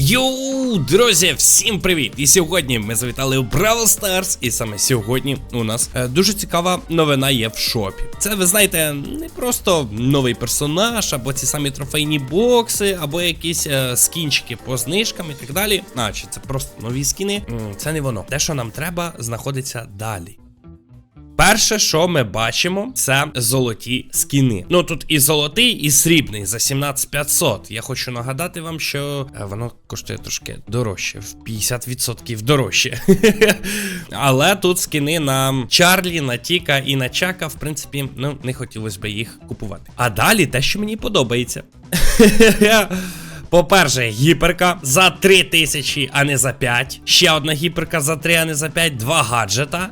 Йоу, друзі, всім привіт! І сьогодні ми завітали у Бравл Старс, і саме сьогодні у нас е, дуже цікава новина є в шопі. Це ви знаєте, не просто новий персонаж, або ці самі трофейні бокси, або якісь е, скінчики по знижкам і так далі. А, чи це просто нові скіни? Це не воно. Те, що нам треба, знаходиться далі. Перше, що ми бачимо, це золоті скіни. Ну тут і золотий, і срібний за 17500. Я хочу нагадати вам, що е, воно коштує трошки дорожче, в 50% дорожче. Але тут скіни на Чарлі, на Тіка і на Чака, в принципі, ну не хотілося б їх купувати. А далі те, що мені подобається. По-перше, гіперка за 3 тисячі, а не за 5. Ще одна гіперка за 3, а не за 5. Два гаджета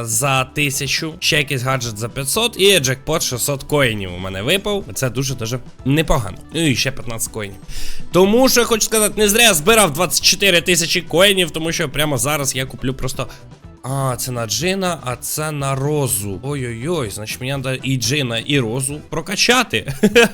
е, за 1000. Ще якийсь гаджет за 500. І джекпот 600 коїнів у мене випав. Це дуже-дуже непогано. Ну і ще 15 коїнів. Тому що я хочу сказати, не зря я збирав 24 тисячі коїнів, тому що прямо зараз я куплю просто. А, це на Джина, а це на розу. Ой-ой-ой, значить мені треба і Джина, і розу прокачати.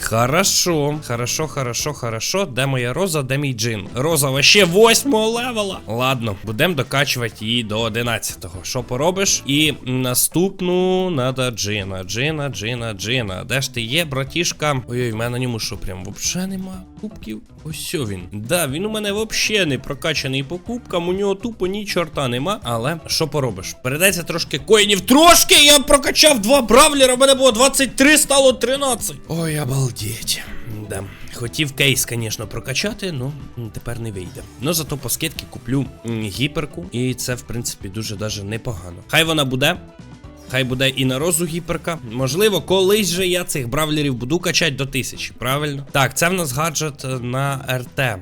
Хорошо, хорошо, хорошо, хорошо. Де моя роза, де мій джин? Роза вообще восьмого левела. Ладно, будемо докачувати її до 11-го. Що поробиш? І наступну надо джина. Джина, джина, джина. Де ж ти є, братішка? Ой-ой, в мене на ньому що прям вообще нема кубків. Ось що він. Да, він у мене вообще не прокачаний по кубкам, у нього тупо ні чорта нема. Але що поробиш? Передається трошки коїнів. Трошки! Я прокачав два бравлера, у мене було 23, стало 13. Ой, обалдеть. Да. Хотів кейс, звісно, прокачати, ну тепер не вийде. Ну зато по скидки куплю гіперку, і це, в принципі, дуже даже непогано. Хай вона буде. Хай буде і на розу гіперка. Можливо, колись же я цих бравлерів буду качати до тисячі, правильно? Так, це в нас гаджет на РТ.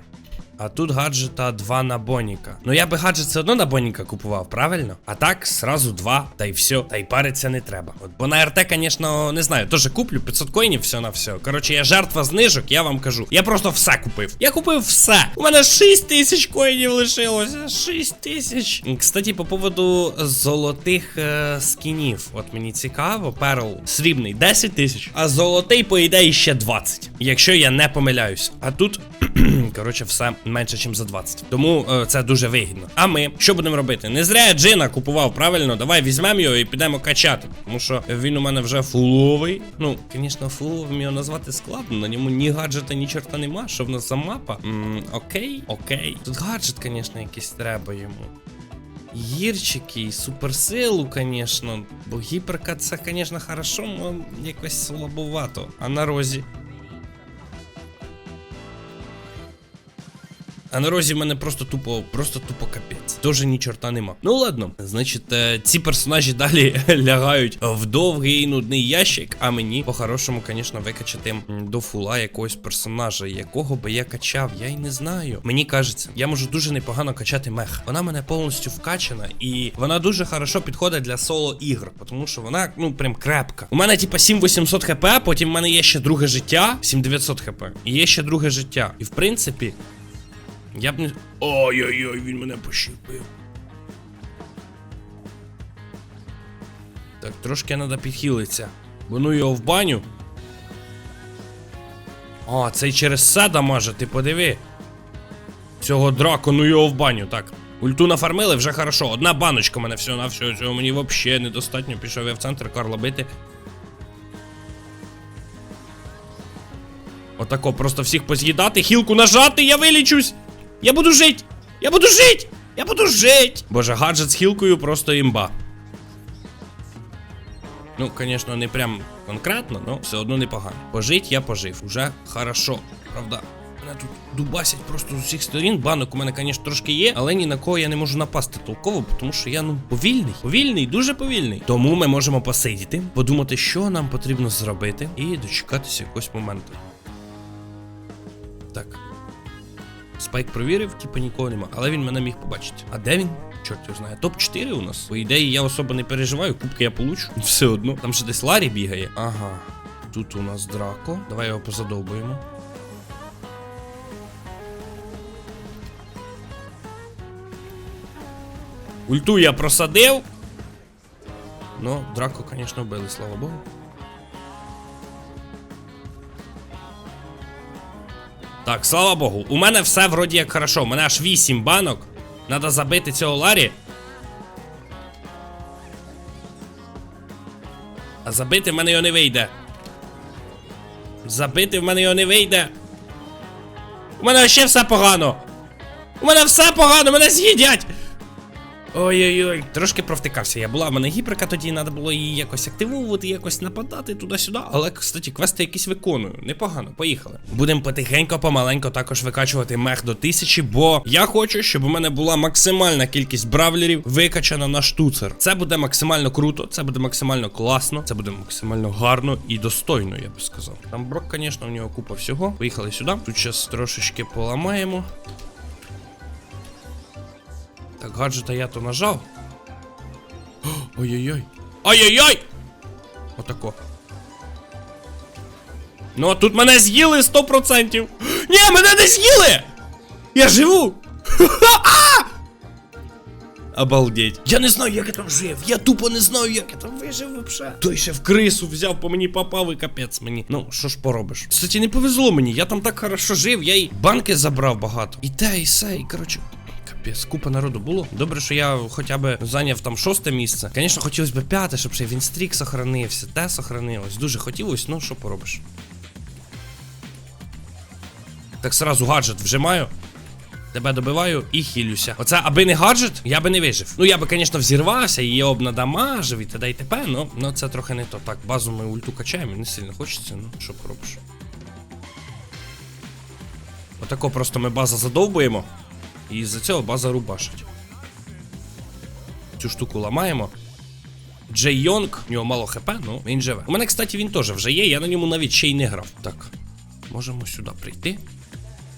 А тут гаджета два на Боніка. Ну я би гаджет все одно на Боніка купував, правильно? А так, сразу два, та й все. Та й париться не треба. От, бо на РТ, звісно, не знаю, теж куплю 500 коїнів, все на все. Коротше, я жертва знижок, я вам кажу. Я просто все купив. Я купив все. У мене 6 тисяч коїнів лишилося. 6 тисяч. Кстати, по поводу золотих е, скінів. От мені цікаво, перл срібний 10 тисяч, а золотий, по ідеї, ще 20. Якщо я не помиляюсь. А тут. Коротше, все менше, ніж за 20. Тому е, це дуже вигідно. А ми що будемо робити? Не зря я джина купував, правильно? Давай візьмемо його і підемо качати. Тому що він у мене вже фуловий. Ну, звісно, фуловим його назвати складно. На ньому ні гаджета, ні чорта нема. Що в нас за мапа? М, окей, окей. Тут гаджет, звісно, якийсь треба йому. Гірчики, і суперсилу, звісно. Бо гіперка це, звісно, хорошо, але якось слабовато. А на розі. А на розі в мене просто тупо, просто тупо капець. Тоже ні чорта нема. Ну ладно, значить, е, ці персонажі далі лягають в довгий нудний ящик, а мені по-хорошому, звісно, викачати до фула якогось персонажа, якого би я качав, я й не знаю. Мені кажеться, я можу дуже непогано качати мех. Вона мене повністю вкачана, і вона дуже хорошо підходить для соло ігр, тому що вона, ну, прям крепка. У мене, типа, 7800 хп, потім в мене є ще друге життя, 7900 хп. І є ще друге життя. І в принципі. Я б не. Ой-ой-ой, він мене пощипив. Так, трошки треба підхилитися. Бо ну його в баню. А, цей через седа може, ти подиви. Цього драку, ну його в баню, так. Ульту нафармили вже хорошо. Одна баночка мене все на все. Цього мені взагалі недостатньо. Пішов я в центр Карла бити. Отако, просто всіх поз'їдати, хілку нажати, я вилічусь! Я буду жить! Я буду жить! Я буду жить! Боже, гаджет з хілкою просто імба. Ну, звісно, не прям конкретно, але все одно непогано. Пожить я пожив. Уже хорошо. Правда, мене тут дубасять просто з усіх сторін. Банок у мене, звісно, трошки є, але ні на кого я не можу напасти толково, тому що я ну повільний. Повільний, дуже повільний. Тому ми можемо посидіти, подумати, що нам потрібно зробити, і дочекатися якогось моменту. Так. Спайк провірив, типу нікого нема, але він мене міг побачити. А де він? Чорт його знає. Топ-4 у нас. По ідеї, я особо не переживаю, кубки я получу. Все одно. Там ще десь Ларі бігає. Ага. Тут у нас драко. Давай його позадовбуємо. Ульту я просадив. Ну, драко, звісно, вбили, слава Богу. Так, слава Богу, у мене все вроді як хорошо. У мене аж 8 банок. Надо забити цього Ларі. А забити в мене його не вийде. Забити в мене його не вийде. У мене ще все погано. У мене все погано, мене з'їдять. Ой-ой-ой, трошки провтикався. Я була, в мене гіперка тоді треба було її якось активовувати, якось нападати туди-сюди. Але, кстати, квести якісь виконую. Непогано, поїхали. Будемо потихенько, помаленько також викачувати мех до тисячі, бо я хочу, щоб у мене була максимальна кількість бравлерів викачана на штуцер. Це буде максимально круто, це буде максимально класно, це буде максимально гарно і достойно, я би сказав. Там брок, звісно, у нього купа всього. Поїхали сюди. Тут зараз трошечки поламаємо. Так, гаджета я то нажав. Ой-ой-ой. Ой-ой-ой! Отако. Ну, а тут мене з'їли 100%. Ні, мене не з'їли! Я живу! Обалдеть. Я не знаю, як я там жив. Я тупо не знаю, як я там вижив вообще. Той ще в крису взяв, по мені попав і капець мені. Ну, що ж поробиш? Кстати, не повезло мені. Я там так хорошо жив, я й банки забрав багато. І те, і се, і коротше. Капець, купа народу було. Добре, що я хоча б зайняв там шосте місце. Звісно, хотілося б п'яте, щоб ще Вінстрік сохранився, те сохранилось. Дуже хотілося, ну що поробиш. Так сразу гаджет вжимаю. Тебе добиваю і хілюся. Оце, аби не гаджет, я би не вижив. Ну я би, звісно, взірвався і я б надамажив і т.д. і т.п. Ну, ну це трохи не то. Так, базу ми ульту качаємо, не сильно хочеться, ну що поробиш. Отако просто ми база задовбуємо. І з-за цього база рубашить. Цю штуку ламаємо. Джей Йонг, у нього мало хп, ну він живе. У мене, кстати, він теж вже є, я на ньому навіть ще й не грав. Так. Можемо сюди прийти.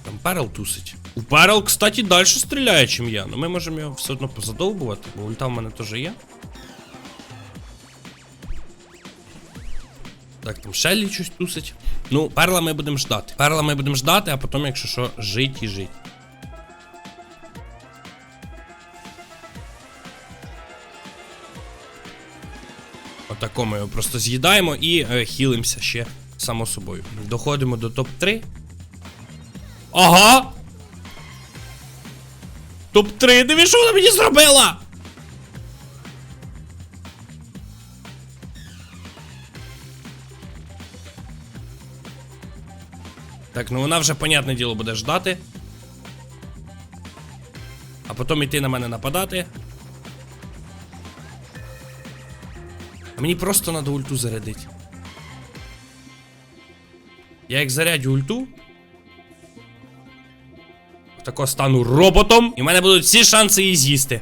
Там Перл тусить. У Перл, кстати, далі стріляє, чим я. Ну ми можемо його все одно позадовбувати, бо ульта в мене теж є. Так, там Шеллі щось тусить. Ну, перла ми будемо ждати. Перла ми будемо ждати, а потім, якщо що, жить і жить. Отако ми його просто з'їдаємо і е, хілимося ще само собою. Доходимо до топ-3. Ага! Топ-3, диви, що вона мені зробила! Так, ну вона вже, понятне діло, буде ждати. А потім йти на мене нападати. А мені просто треба ульту зарядити. Я як зарядю ульту. Тако стану роботом, і в мене будуть всі шанси її з'їсти.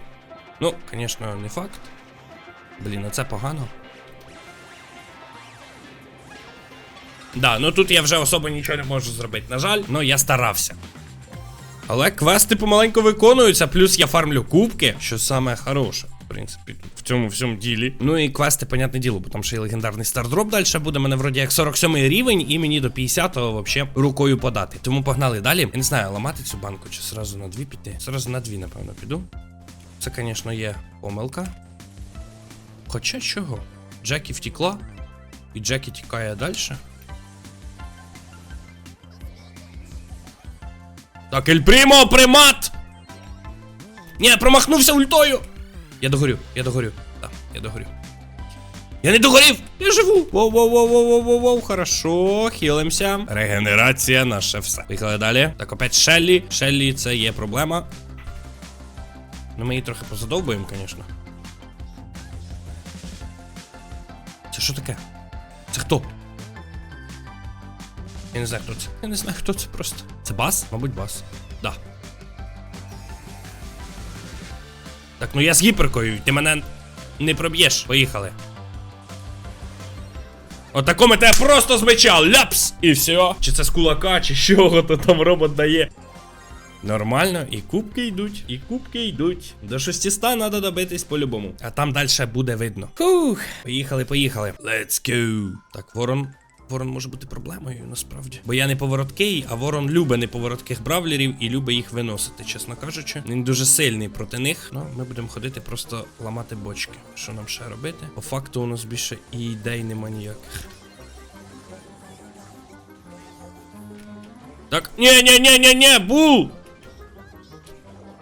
Ну, звісно, не факт. Блін, а це погано. Да, ну тут я вже особо нічого не можу зробити. На жаль, ну я старався. Але квести помаленьку виконуються, плюс я фармлю кубки, що саме хороше, в принципі, в цьому всьому ділі. Ну і квести, понятне діло, бо там ще й легендарний стардроп далі буде. Мене вроді як 47 рівень, і мені до 50-го вообще рукою подати. Тому погнали далі. Я не знаю, ламати цю банку чи сразу на дві піти. Сразу на дві, напевно, піду. Це, звісно, є помилка. Хоча чого? Джекі втекла, і Джекі тікає далі. Так, Ель Примо, примат! Ні, промахнувся ультою! Я догорю, я догорю. Так, я догорю. Я не догорів! Я живу! Воу-воу-воу-воу-воу-воу-воу, хорошо, хілимося. Регенерація наше все. Поїхали далі. Так, опять Шеллі. Шеллі це є проблема. Ну, ми її трохи позадовбуємо, звісно. Це що таке? Це хто? Я не знаю, хто це. Я не знаю, хто це просто. Це бас? Мабуть, бас. Да. Так, ну я з гіперкою, ти мене не проб'єш. Поїхали. Отако ми тебе просто з меча, ляпс! І все. Чи це з кулака, чи чого то там робот дає. Нормально, і кубки йдуть, і кубки йдуть. До 600 треба добитись по-любому. А там далі буде видно. Фух. Поїхали, поїхали. Let's go. Так, ворон. Ворон може бути проблемою насправді. Бо я не повороткий, а ворон любить неповоротких бравлерів і любить їх виносити, чесно кажучи. Він дуже сильний проти них. Ну, ми будемо ходити просто ламати бочки. Що нам ще робити? По факту у нас більше і ідей нема ніяких. Так, ні, ні,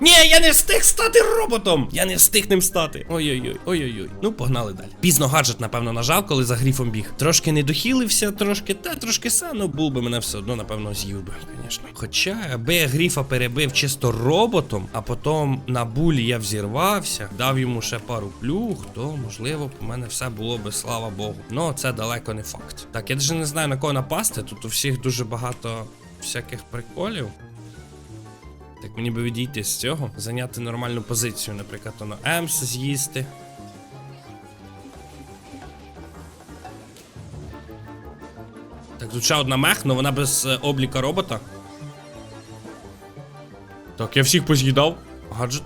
ні, я не встиг стати роботом! Я не встиг ним стати. Ой-ой-ой, ой-ой-ой. Ну, погнали далі. Пізно гаджет, напевно, нажав, коли за гріфом біг. Трошки не дохилився, трошки те, трошки се, ну бул би мене все одно, напевно, з'їв би, звісно. Хоча, аби я гріфа перебив чисто роботом, а потім на булі я взірвався, дав йому ще пару плюх, то можливо у мене все було би, слава Богу. Ну, це далеко не факт. Так, я навіть не знаю на кого напасти. Тут у всіх дуже багато всяких приколів. Так мені би відійти з цього, зайняти нормальну позицію, наприклад, воно Емс з'їсти. Так, тут ще одна мех, але вона без е, обліка робота. Так, я всіх поз'їдав. Гаджет.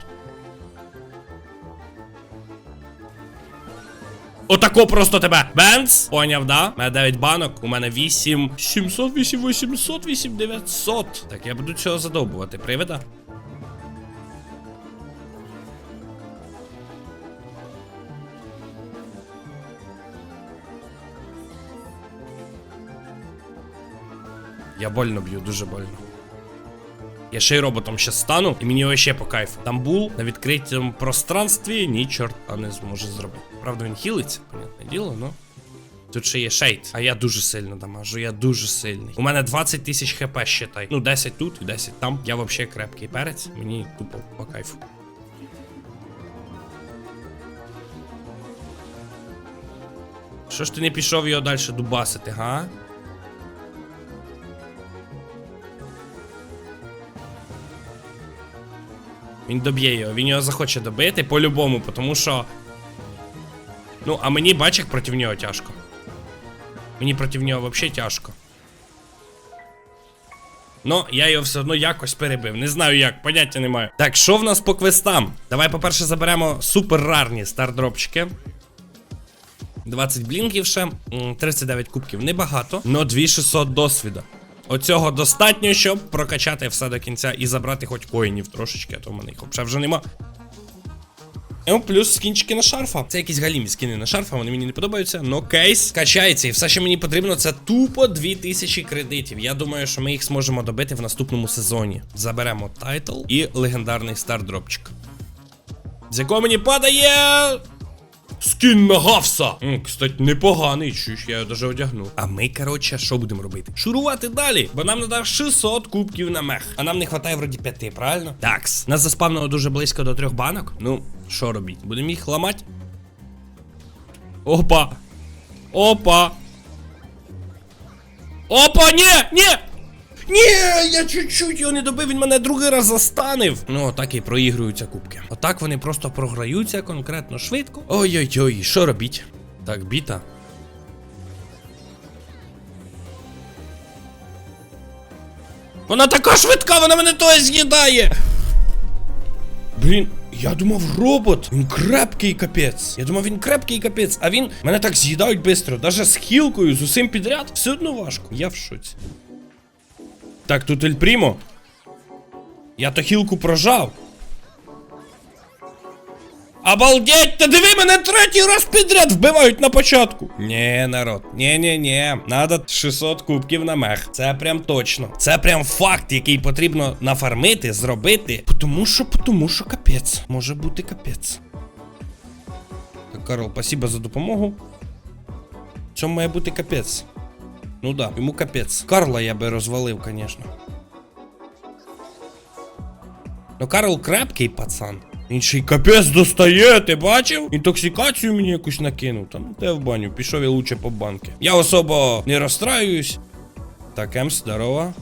Отако просто тебе. Бенц. Поняв, да? У мене 9 банок, у мене 8. 700, 8, 800, 8, 900. Так, я буду цього задовбувати. Привида? Я больно б'ю, дуже больно. Я ще й роботом ще стану, і мені вообще по кайфу. Там бул на відкритому пространстві ні чорта не зможе зробити. Правда, він хілиться, понятне діло, ну. Тут ще є шейд, а я дуже сильно дамажу, я дуже сильний. У мене 20 тисяч хп считай. Ну, 10 тут і 10 там. Я вообще крепкий перець. Мені тупо по кайфу. Що ж ти не пішов його далі дубасити, га? Він доб'є його, він його захоче добити по-любому, тому що. Ну, а мені бачик проти нього тяжко. Мені проти нього взагалі тяжко. Ну, я його все одно якось перебив. Не знаю як, поняття не маю. Так, що в нас по квестам? Давай, по-перше, заберемо супер рарні стардропчики. 20 блінків ще, 39 кубків небагато, но 2600 досвіда. Оцього достатньо, щоб прокачати все до кінця і забрати хоч коїнів трошечки, а то в мене їх взагалі вже нема. Ну, плюс скінчики на шарфа. Це якісь галімі скини на шарфа, вони мені не подобаються. Но кейс качається, і все, що мені потрібно, це тупо 2000 кредитів. Я думаю, що ми їх зможемо добити в наступному сезоні. Заберемо тайтл і легендарний стардропчик. З якого мені падає. Скін на гавса! М, кстати, непоганий, чуєш, я його даже одягну. А ми, коротше, що будемо робити? Шурувати далі, бо нам треба 600 кубків на мех. А нам не вистачає вроді 5, правильно? Такс. Нас заспавнило дуже близько до трьох банок. Ну, що робити? Будемо їх ламати? Опа! Опа! Опа, ні! Ні! Ні, я чуть-чуть його не добив, він мене другий раз застанив. Ну, отак і проігруються кубки. Отак вони просто програються конкретно швидко. Ой-ой-ой, що робіть? Так, біта. Вона така швидка, вона мене то з'їдає. Блін, я думав робот. Він крепкий капець. Я думав, він крепкий капець, а він мене так з'їдають швидко. Даже з хілкою, з усім підряд. Все одно важко. Я в шоці. Так, тут Ель Прімо. Я то хілку прожав. Обалдеть, та диви мене третій раз підряд вбивають на початку. Ні, народ, ні, ні, ні. Надо 600 кубків на мех. Це прям точно. Це прям факт, який потрібно нафармити, зробити. Тому що, тому що капець. Може бути капець. Так, Карл, спасибо за допомогу. Цьому має бути капець. Ну да, йому капець. Карла я би розвалив, звісно. Ну, Карл крепкий пацан. Він ще й капець достає, ти бачив? Інтоксикацію мені якусь накинув. Там ну те в баню, пішов я лучше по банки. Я особо не розстраююсь. Так, Емс, здорово.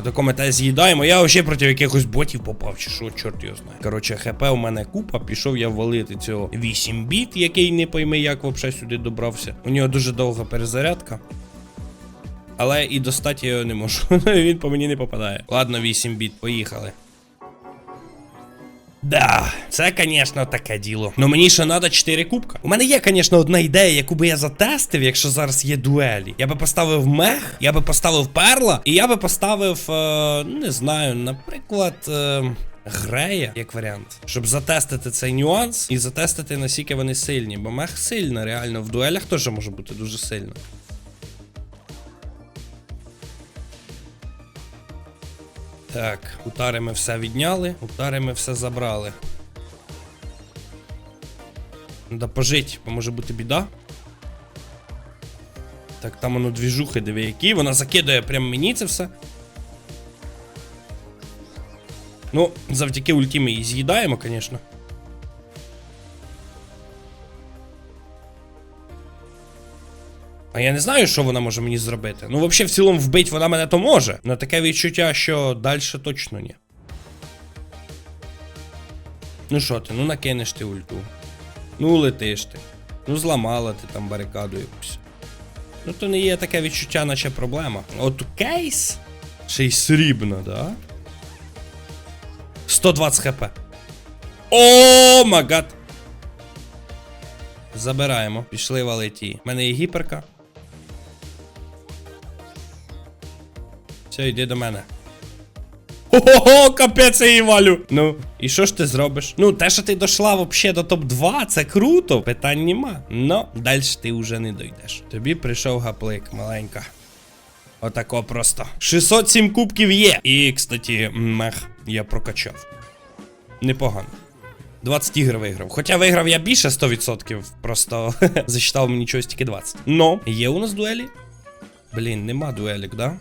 Отако ми те з'їдаємо. Я взагалі проти якихось ботів попав, чи що, чорт його знає. Коротше, ХП у мене купа, пішов я валити цього 8 біт, який не пойми, як взагалі сюди добрався. У нього дуже довга перезарядка. Але і достати я його не можу. Він по мені не попадає. Ладно, 8 біт, поїхали. Да, це, звісно, таке діло. Ну мені ще треба 4 кубка. У мене є, звісно, одна ідея, яку би я затестив, якщо зараз є дуелі. Я би поставив мех, я би поставив перла, і я би поставив, е, не знаю, наприклад. Е, Грея, як варіант, щоб затестити цей нюанс і затестити, наскільки вони сильні. Бо мех сильно, реально, в дуелях теж може бути дуже сильно. Так, утари ми все відняли, утари ми все забрали. Треба пожить, бо може бути біда. Так, там воно двіжухи, диви, які. Вона закидає прям мені це все. Ну, завдяки ульті ми її з'їдаємо, звісно. А я не знаю, що вона може мені зробити. Ну, взагалі, в цілому вбить вона мене то може. На таке відчуття, що далі точно ні. Ну що ти, ну накинеш ти ульту. Ну летиш ти. Ну зламала ти там барикаду якусь. Ну то не є таке відчуття, наче проблема. От кейс. Ще й срібна, да? 120 хп. О, магад. Забираємо. Пішли валиті. У мене є гіперка. Все, йди до мене. Ого, капець я її валю. Ну, і що ж ти зробиш? Ну, те, що ти дошла вообще до топ-2, це круто, питань нема. Но далі ти вже не дойдеш. Тобі прийшов гаплик, маленька. Отако просто. 607 кубків є. І, кстати, мех я прокачав. Непогано. 20 ігр виграв. Хоча виграв я більше 100%, просто засчитав мені чогось тільки 20. Но, є у нас дуелі? Блін, нема дуелік, да?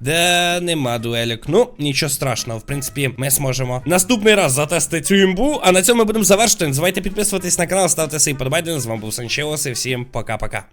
Де нема дуелік. Ну, нічого страшного. В принципі, ми зможемо наступний раз затестити цю імбу. А на цьому ми будемо завершити. Не забувайте підписуватись на канал, ставте свої подобайки. З вами був Санчеос і всім пока-пока.